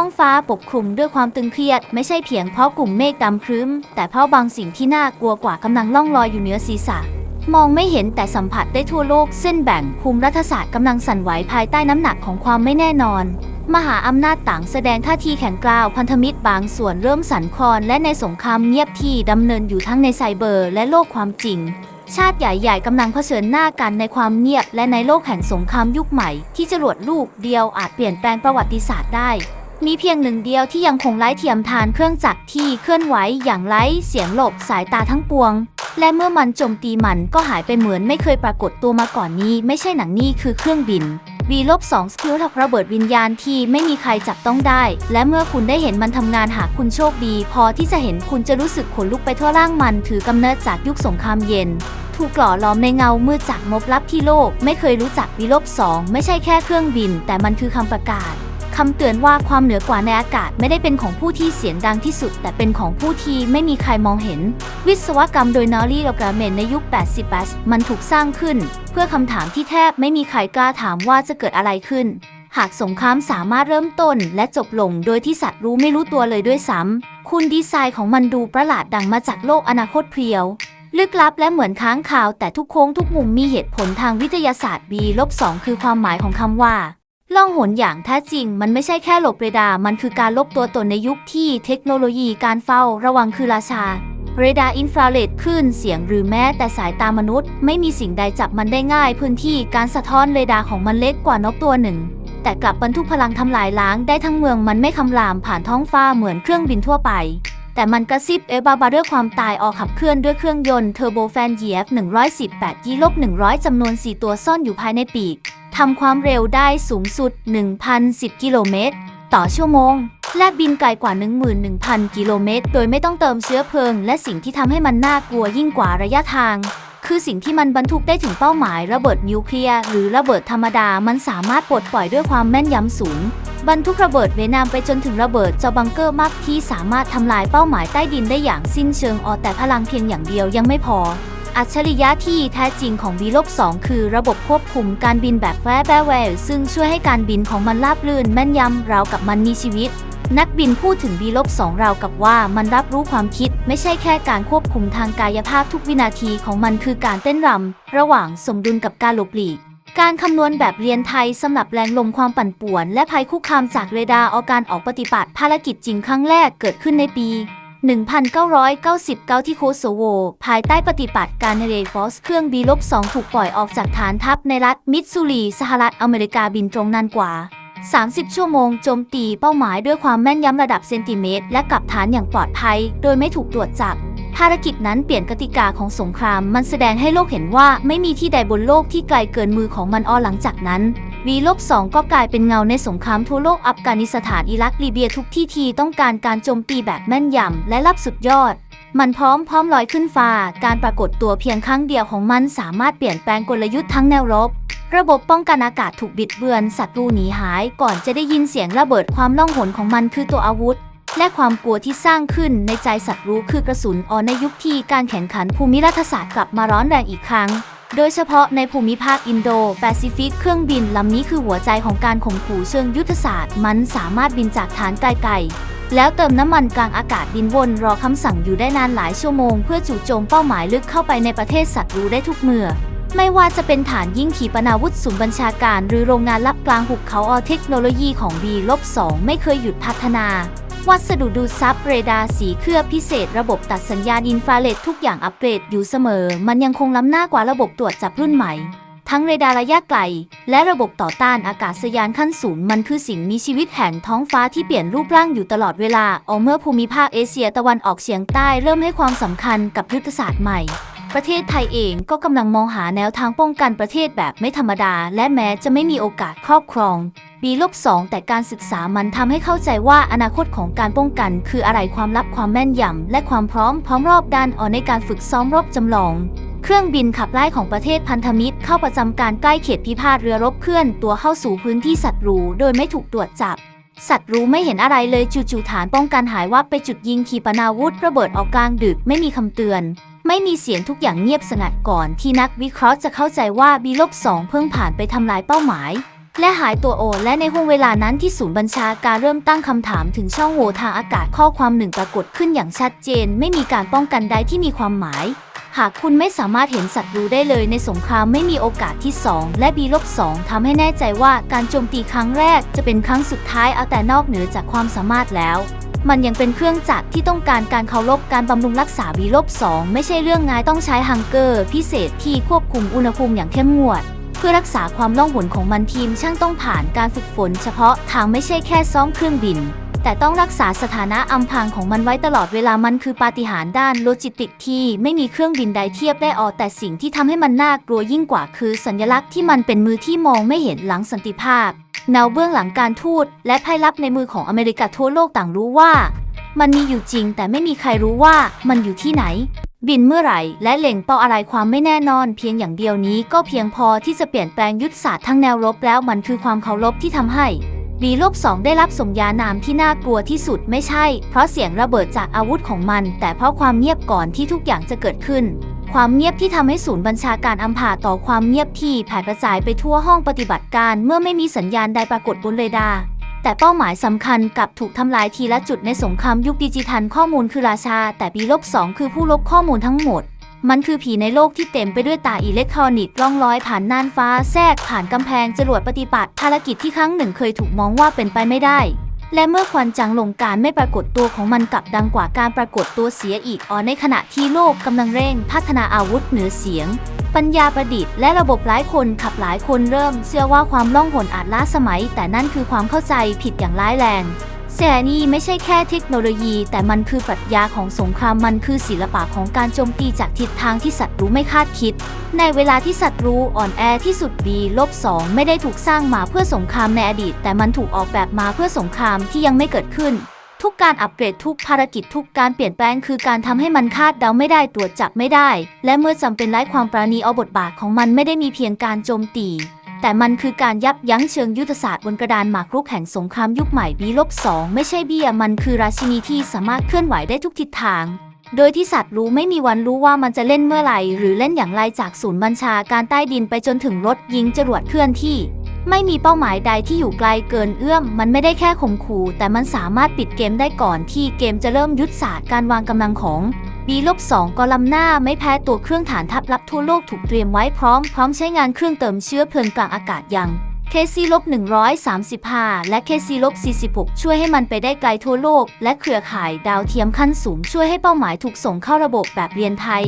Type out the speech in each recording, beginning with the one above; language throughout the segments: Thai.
ท้องฟ้าปกคลุมด้วยความตึงเครียด ไม่ใช่เพียงเพราะกลุ่มเมฆดำครึ้ม แต่เพราะบางสิ่งที่น่ากลัวกว่ากำลังล่องลอยอยู่เหนือศีรษะ มองไม่เห็นแต่สัมผัสได้ทั่วโลกเส้นแบ่งภูมิรัฐศาสตร์กำลังสั่นไหวภายใต้น้ำหนักของความไม่แน่นอน มหาอำนาจต่างแสดงท่าทีแข็งกร้าวพันธมิตรบางส่วนเริ่มสั่นคลอนและในสงครามเงียบที่ดำเนินอยู่ทั้งในไซเบอร์ และโลกความจริงชาติใหญ่ๆกำลังเผชิญหน้ากันในความเงียบและในโลกแห่งสงครามยุคใหม่ ที่จรวดลูกเดียวอาจเปลี่ยนแปลงประวัติศาสตร์ได้ มีเพียงหนึ่งเดียวที่ยังคงไร้เทียมทานเครื่องจักรที่เคลื่อนไหวอย่างไร้เสียงหลบสายตาทั้งปวง และเมื่อมันโจมตีมันก็หายไปเหมือนไม่เคยปรากฏตัวมาก่อนนี้ ไม่ใช่หนังนี่คือเครื่องบิน V ลบ2สกิลทักระเบิดวิญญาณที่ไม่มีใครจับต้องได้ และเมื่อคุณได้เห็นมันทำงานหากคุณโชคดี พอที่จะเห็นคุณจะรู้สึกขนลุกไปทั่วร่างมันถือกำเนิดจากยุคสงครามเย็น ถูกหล่อล้อมในเงามืดจากมบลับที่โลก ไม่เคยรู้จัก V ลบ2ไม่ใช่แค่เครื่องบิน แต่มันคือคำประกาศ คำเตือนว่าความเหนือกว่าในอากาศไม่ได้เป็นของผู้ที่เสียงดังที่สุด แต่เป็นของผู้ที่ไม่มีใครมองเห็น วิศวกรรมโดยนอรีโลกราเมนในยุค80มันถูกสร้างขึ้น เพื่อคำถามที่แทบไม่มีใครกล้าถามว่าจะเกิดอะไรขึ้น หากสงครามสามารถเริ่มต้น และจบลงโดยที่สัตว์รู้ไม่รู้ตัวเลยด้วยซ้ำคุณดีไซน์ของมันดูประหลาดดังมาจากโลกอนาคตเพรียวลึกลับและเหมือนค้างคาวแต่ทุกโค้งทุกมุมมีเหตุผลทางวิทยาศาสตร์ B ลบ2คือความหมายของคำว่า ล่องหนอย่างแท้จริงมันไม่ใช่แค่หลบเรดาร์มันคือการลบตัวตนในยุคที่เทคโนโลยีการเฝ้าระวังคือราชา เรดาร์อินฟราเรดคลื่นเสียงหรือแม้แต่สายตามนุษย์ ไม่มีสิ่งใดจับมันได้ง่าย พื้นที่การสะท้อนเรดาร์ของมันเล็กกว่านกตัวหนึ่ง แต่กลับบรรทุกพลังทำลายล้างได้ทั้งเมืองมันไม่คำรามผ่านท้องฟ้าเหมือนเครื่องบินทั่วไป แต่มันกระซิบเอบาบาเรื่องความตายออกขับเคลื่อนด้วยเครื่องยนต์เทอร์โบแฟน GF 118ยีลบ100 จำนวน 4 ตัวซ่อนอยู่ภายในปีก ทำความเร็วได้สูงสุด 1,010 กิโลเมตร ต่อชั่วโมง และบินไกลกว่า 11,000 กิโลเมตร โดยไม่ต้องเติมเชื้อเพลิง และสิ่งที่ทำให้มันน่ากลัวยิ่งกว่าระยะทาง คือสิ่งที่มันบรรทุกได้ถึงเป้าหมายระเบิดนิวเคลียร์หรือระเบิดธรรมดามันสามารถปลดปล่อยด้วยความแม่นยำสูงบรรทุกระเบิดเวนามไปจนถึงระเบิดเจาบังเกอร์มากที่สามารถทำลายเป้าหมายใต้ดินได้อย่างสิ้นเชิงออแต่พลังเพียงอย่างเดียวยังไม่พอ อัจฉริยะที่แท้จริงของ V ลบ2คือระบบควบคุมการบินแบบแวร์แบแวร์ซึ่งช่วยให้การบินของมันราบรื่นแม่นยำราวกับมันมีชีวิต นักบินพูดถึง V ลบ2ราวกับว่ามันรับรู้ความคิด ไม่ใช่แค่การควบคุมทางกายภาพทุกวินาทีของมันคือการเต้นรำ ระหว่างสมดุลกับการหลบหลีกการคำนวณแบบเรียนไทยสำหรับแรงลมความปั่นป่วน และภัยคุกคามจากเรดาร์ออกการออกปฏิบัติภารกิจจริงครั้งแรกเกิดขึ้นในปี 1999 ที่โคโซโว ภายใต้ปฏิบัติการเรฟอสเครื่อง B-2 ถูกปล่อยออกจากฐานทัพในรัฐมิสซูรีสหรัฐอเมริกาบินตรงนานกว่า 30 ชั่วโมงโจมตีเป้าหมายด้วยความแม่นยำระดับเซนติเมตร และกลับฐานอย่างปลอดภัย โดยไม่ถูกตรวจจับ ภารกิจนั้นเปลี่ยนกติกาของสงคราม มันแสดงให้โลกเห็นว่าไม่มีที่ใดบนโลกที่ไกลเกินมือของมันอ้อหลังจากนั้น วีลบสองก็กลายเป็นเงาในสงครามทั่วโลกอัฟกานิสถานอิรักลิเบียทุกที่ทีต้องการการโจมตีแบบแม่นยำและลับสุดยอด มันพร้อมพร้อมลอยขึ้นฟ้า การปรากฏตัวเพียงครั้งเดียวของมันสามารถเปลี่ยนแปลงกลยุทธ์ทั้งแนวรบ ระบบป้องกันอากาศถูกบิดเบือนศัตรูหนีหาย ก่อนจะได้ยินเสียงระเบิดความล่องหนของมันคือตัวอาวุธ และความกลัวที่สร้างขึ้นในใจศัตรูคือกระสุนออนในยุคที่การแข่งขันภูมิรัฐศาสตร์กลับมาร้อนแรงอีกครั้ง โดยเฉพาะในภูมิภาคอินโดแปซิฟิกเครื่องบินลำนี้คือหัวใจของการข่มขู่เชิงยุทธศาสตร์ มันสามารถบินจากฐานไกลๆ แล้วเติมน้ำมันกลางอากาศบินวนรอคำสั่งอยู่ได้นานหลายชั่วโมง เพื่อจู่โจมเป้าหมายลึกเข้าไปในประเทศศัตรูได้ทุกเมื่อ ไม่ว่าจะเป็นฐานยิ่งขีปนาวุธศูนย์บัญชาการ หรือโรงงานลับกลางหุบเขาออเทคโนโลยีของ B-2 ไม่เคยหยุดพัฒนา วัสดุดูดซับเรดาร์สีเคลือบพิเศษ ระบบตัดสัญญาณอินฟราเรดทุกอย่างอัปเกรดอยู่เสมอ มันยังคงล้ำหน้ากว่าระบบตรวจจับรุ่นใหม่ ทั้งเรดาร์ระยะไกล และระบบต่อต้านอากาศยานขั้นสูง มันคือสิ่งมีชีวิตแห่งท้องฟ้าที่เปลี่ยนรูปร่างอยู่ตลอดเวลา เอาเมื่อภูมิภาคเอเชียตะวันออกเฉียงใต้เริ่มให้ความสำคัญกับยุทธศาสตร์ใหม่ ประเทศไทยเองก็กำลังมองหาแนวทางป้องกันประเทศแบบไม่ธรรมดา และแม้จะไม่มีโอกาสครอบครองปีลบสองแต่การศึกษามันทำให้เข้าใจว่าอนาคตของการป้องกัน คืออะไรความลับความแม่นยำและความพร้อมพร้อมรอบด้านอ่อนในการฝึกซ้อมรบจำลอง เครื่องบินขับไล่ของประเทศพันธมิตร เข้าประจำการใกล้เขตพิพาทเรือรบเคลื่อน ตัวเข้าสู่พื้นที่ศัตรู โดยไม่ถูกตรวจจับศัตว์รู้ไม่เห็นอะไรเลยจู่ๆฐานป้องกันหายวับไปจุดยิงขีปนาวุธระเบิดออกกลางดึกไม่มีคำเตือน ไม่มีเสียงทุกอย่างเงียบสงัดก่อนที่นักวิเคราะห์จะเข้าใจว่าบีลบสองเพิ่งผ่านไปทำลายเป้าหมาย และหายตัวโอ และในห่วงเวลานั้นที่ศูนย์บัญชาการเริ่มตั้งคำถามถึงช่องโหว่ทางอากาศข้อความหนึ่งปรากฏขึ้นอย่างชัดเจน ไม่มีการป้องกันใดที่มีความหมาย หากคุณไม่สามารถเห็นศัตรูได้เลยในสงครามไม่มีโอกาสที่ 2 และบีลบ2ทำให้แน่ใจว่าการโจมตีครั้งแรกจะเป็นครั้งสุดท้ายเอาแต่นอกเหนือจากความสามารถแล้ว มันยังเป็นเครื่องจักรที่ต้องการการเคารพการบำรุงรักษาวีลบ2ไม่ใช่เรื่องง่ายต้องใช้ฮังเกอร์พิเศษที่ควบคุมอุณหภูมิอย่างเข้มงวด เพื่อรักษาความล่องหนของมันทีมช่างต้องผ่านการฝึกฝนเฉพาะทางไม่ใช่แค่ซ้อมเครื่องบิน แต่ต้องรักษาสถานะอำพางของมันไว้ตลอดเวลามันคือปาฏิหาริย์ด้านโลจิสติกที่ไม่มีเครื่องบินใดเทียบได้ออแต่สิ่งที่ทำให้มันน่ากลัวยิ่งกว่าคือสัญลักษณ์ที่มันเป็นมือที่มองไม่เห็นหลังสันติภาพแนวเบื้องหลังการทูตและไพ่ลับในมือของอเมริกาทั่วโลกต่างรู้ว่า มันมีอยู่จริงแต่ไม่มีใครรู้ว่ามันอยู่ที่ไหน บินเมื่อไหร่ และเล็งเป้าอะไรความไม่แน่นอน เพียงอย่างเดียวนี้ก็เพียงพอที่จะเปลี่ยนแปลงยุทธศาสตร์ทั้งแนวรบแล้วมันคือความเคารพที่ทำให้ บีโลกสองได้รับสมญานามที่น่ากลัวที่สุดไม่ใช่ เพราะเสียงระเบิดจากอาวุธของมัน แต่เพราะความเงียบก่อนที่ทุกอย่างจะเกิดขึ้น ความเงียบที่ทำให้ศูนย์บัญชาการอำพาต่อความเงียบที่แผ่กระจายไปทั่วห้องปฏิบัติการ เมื่อไม่มีสัญญาณใดปรากฏบนเรดาร์แต่เป้าหมายสำคัญกลับถูกทำลายทีละจุดในสงครามยุคดิจิทัลข้อมูลคือราชา แต่ปีลบสองคือผู้ลบข้อมูลทั้งหมด มันคือผีในโลกที่เต็มไปด้วยตาอิเล็กทรอนิกส์ล่องลอยผ่านน่านฟ้าแทรกผ่านกำแพงจรวดปฏิบัติภารกิจที่ครั้งหนึ่งเคยถูกมองว่าเป็นไปไม่ได้ และเมื่อควันจางลงการไม่ปรากฏตัวของมันกลับดังกว่าการปรากฏตัวเสียอีกอ๋อในขณะที่โลกกำลังเร่ง พัฒนาอาวุธเหนือเสียง ปัญญาประดิษฐ์และระบบหลายคนขับหลายคนเริ่ม เชื่อว่าความล่องหนอาจล้าสมัย แต่นั่นคือความเข้าใจผิดอย่างร้ายแรง เซนี่ไม่ใช่แค่เทคโนโลยี แต่มันคือปรัชญาของสงคราม มันคือศิลปะของการโจมตีจากทิศทางที่ศัตรูไม่คาดคิด ในเวลาที่ศัตรูอ่อนแอที่สุดบีลบสองไม่ได้ถูกสร้างมาเพื่อสงครามในอดีต แต่มันถูกออกแบบมาเพื่อสงครามที่ยังไม่เกิดขึ้น ทุกการอัปเกรดทุกภารกิจทุกการเปลี่ยนแปลงคือการทำให้มันคาดเดาไม่ได้ตรวจจับไม่ได้ และเมื่อจำเป็นไร้ความปราณีเอาบทบาทของมันไม่ได้มีเพียงการโจมตี แต่มันคือการยับยั้งเชิงยุทธศาสตร์บนกระดานหมากรุกแห่งสงครามยุคใหม่บีลบสองไม่ใช่เบี้ยมันคือราชินีที่สามารถเคลื่อนไหวได้ทุกทิศทาง โดยที่สัตว์รู้ไม่มีวันรู้ว่ามันจะเล่นเมื่อไหร่ หรือเล่นอย่างไรจากศูนย์บัญชาการใต้ดินไปจนถึงรถยิงจรวดเคลื่อนที่ ไม่มีเป้าหมายใดที่อยู่ไกลเกินเอื้อม มันไม่ได้แค่ข่มขู่แต่มันสามารถปิดเกมได้ก่อนที่เกมจะเริ่มยุทธศาสตร์การวางกำลังของ บีลบสองกอลัมหน้าไม่แพ้ตัวเครื่องฐานทัพลับทั่วโลกถูกเตรียมไว้พร้อม พร้อมใช้งานเครื่องเติมเชื้อเพลิงกลางอากาศยัง KC ลบ135 และ KC ลบ46 ช่วยให้มันไปได้ไกลทั่วโลก และเครือข่ายดาวเทียมขั้นสูงช่วยให้เป้าหมายถูกส่งเข้าระบบแบบเรียนไทย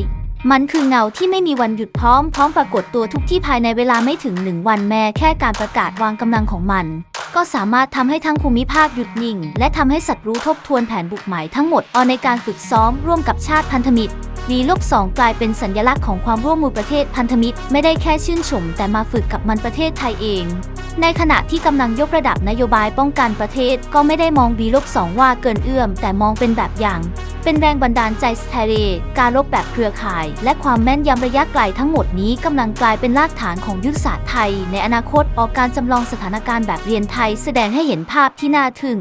มันคือเงาที่ไม่มีวันหยุดพร้อมพร้อมปรากฏตัวทุกที่ภายในเวลาไม่ถึงหนึ่งวันแม้แค่การประกาศวางกำลังของมัน ก็สามารถทำให้ทั้งภูมิภาคหยุดนิ่ง และทำให้ศัตรูทบทวนแผนบุกหมายทั้งหมดออนในการฝึกซ้อมร่วมกับชาติพันธมิตรวีลบสองกลายเป็นสัญลักษณ์ของความร่วมมือประเทศพันธมิตรไม่ได้แค่ชื่นชม แต่มาฝึกกับมันประเทศไทยเอง ในขณะที่กำลังยกระดับนโยบายป้องกันประเทศก็ไม่ได้มองวีลบสองว่าเกินเอื้อม แต่มองเป็นแบบอย่าง เป็นแรงบันดาลใจสเตเรการรบแบบเครือข่าย และความแม่นยำระยะไกลทั้งหมดนี้กำลังกลายเป็นรากฐานของยุทธศาสตร์ไทย ในอนาคตออกการจำลองสถานการณ์แบบเรียนไทย แสดงให้เห็นภาพที่น่าทึ่ง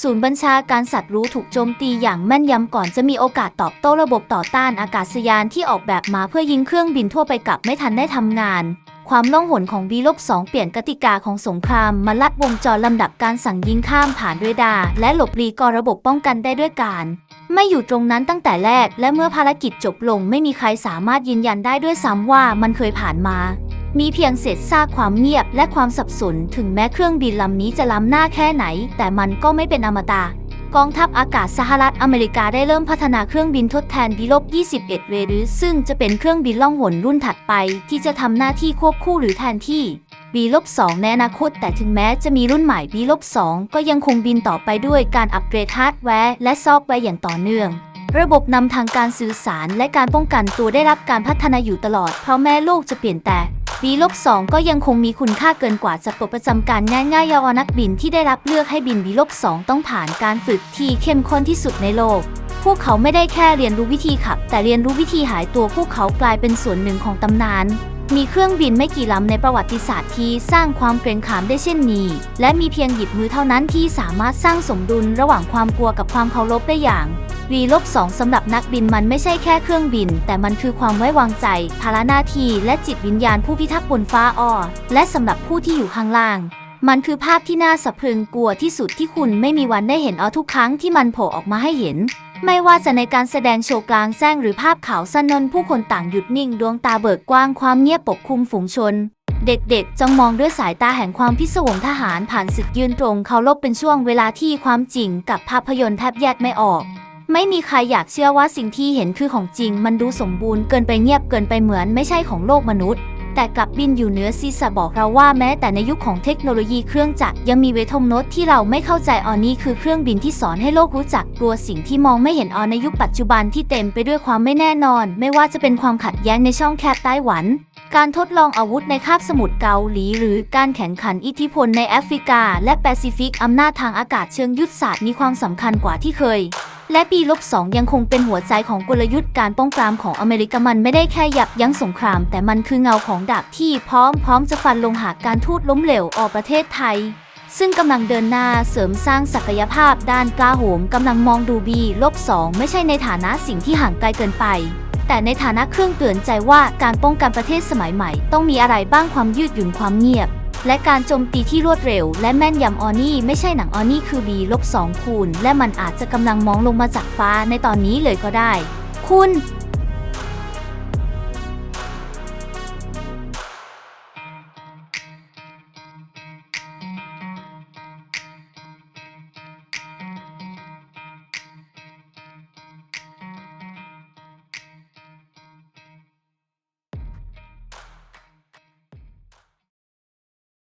ศูนย์บัญชาการสัตว์รู้ถูกโจมตีอย่างแม่นยำก่อนจะมีโอกาสตอบโต้ระบบต่อต้านอากาศยานที่ออกแบบมาเพื่อยิงเครื่องบินทั่วไปกลับไม่ทันได้ทำงาน ความล่องหนของบีลบสองเปลี่ยนกติกาของสงครามมาลัดวงจรลำดับการสั่งยิงข้ามผ่านเรดาร์และหลบหลีกระบบป้องกันได้ด้วยการ ไม่อยู่ตรงนั้นตั้งแต่แรก และเมื่อภารกิจจบลงไม่มีใครสามารถยืนยันได้ด้วยซ้ำว่ามันเคยผ่านมา มีเพียงเศษซากความเงียบและความสับสน ถึงแม้เครื่องบินลำนี้จะล้ำหน้าแค่ไหน แต่มันก็ไม่เป็นอมตะ กองทัพอากาศสหรัฐอเมริกาได้เริ่มพัฒนาเครื่องบินทดแทนบีลบ21เรหรือซึ่งจะเป็นเครื่องบินล่องหนรุ่นถัดไป ที่จะทำหน้าที่ควบคู่หรือแทนที่บีลบ2ในอนาคต แต่ถึงแม้จะมีรุ่นใหม่บีลบ2ก็ยังคงบินต่อไปด้วยการอัปเกรดฮาร์ดแวร์และซอฟต์แวร์อย่างต่อเนื่อง ระบบนำทางการสื่อสารและการป้องกันตัวได้รับการพัฒนาอยู่ตลอด เพราะแม้โลกจะเปลี่ยนแต่ บีลบ2ก็ยังคงมีคุณค่าเกินกว่าจะปลดประจำการง่ายๆยาวนักบินที่ได้รับเลือกให้บินบีลบ2ต้องผ่านการฝึกที่เข้มข้นที่สุดในโลก พวกเขาไม่ได้แค่เรียนรู้วิธีขับ แต่เรียนรู้วิธีหายตัวพวกเขากลายเป็นส่วนหนึ่งของตำนาน มีเครื่องบินไม่กี่ลำในประวัติศาสตร์ที่สร้างความเกรงขามได้เช่นนี้ และมีเพียงหยิบมือเท่านั้นที่สามารถสร้างสมดุลระหว่างความกลัวกับความเคารพได้อย่าง วีลบสองสำหรับนักบินมันไม่ใช่แค่เครื่องบิน แต่มันคือความไว้วางใจภาระหน้าที่และจิตวิญญาณผู้พิทักษ์บนฟ้าอ้อและสำหรับผู้ที่อยู่ข้างล่าง มันคือภาพที่น่าสะพรึงกลัวที่สุดที่คุณไม่มีวันได้เห็นเอาทุกครั้งที่มันโผล่ออกมาให้เห็น ไม่ว่าจะในการแสดงโชว์กลางแจ้งหรือภาพขาวสั้นนนผู้คนต่างหยุดนิ่งดวงตาเบิกกว้างความเงียบปกคลุมฝูงชนเด็กๆจ้องมองด้วยสายตาแห่งความพิศวงทหารผ่านศึกยืนตรง เขาลบเป็นช่วงเวลาที่ความจริงกับภาพยนตร์แทบแยกไม่ออก ไม่มีใครอยากเชื่อว่าสิ่งที่เห็นคือของจริง มันดูสมบูรณ์เกินไปเงียบเกินไปเหมือนไม่ใช่ของโลกมนุษย์ แต่กลับบินอยู่เหนือศีรษะบอกเราว่าแม้แต่ในยุคของเทคโนโลยีเครื่องจักรยังมีเวทมนตที่เราไม่เข้าใจออนี่คือเครื่องบินที่สอนให้โลกรู้จักกลัวสิ่งที่มองไม่เห็นออนในยุคปัจจุบันที่เต็มไปด้วยความไม่แน่นอน ไม่ว่าจะเป็นความขัดแย้งในช่องแคบไต้หวัน การทดลองอาวุธในคาบสมุทรเกาหลี หรือการแข่งขันอิทธิพลในแอฟริกา และแปซิฟิกอำนาจทางอากาศเชิงยุทธศาสตร์มีความสำคัญกว่าที่เคย และปีลบสองยังคงเป็นหัวใจของกลยุทธ์การป้องปรามของอเมริกามันไม่ได้แค่ยับยั้งสงคราม แต่มันคือเงาของดาบที่พร้อมพร้อมจะฟันลงหากการทูตล้มเหลวออกประเทศไทย ซึ่งกำลังเดินหน้าเสริมสร้างศักยภาพด้านกล้าโหมกำลังมองดูบีลบสองไม่ใช่ในฐานะสิ่งที่ห่างไกลเกินไป แต่ในฐานะเครื่องเตือนใจว่าการป้องกันประเทศสมัยใหม่ ต้องมีอะไรบ้างความยืดหยุ่นความเงียบ และการโจมตีที่รวดเร็ว และแม่นยำออนี่ไม่ใช่หนังออนี่คือบีลบสองคูณและมันอาจจะกำลังมองลงมาจากฟ้าในตอนนี้เลยก็ได้ คุณ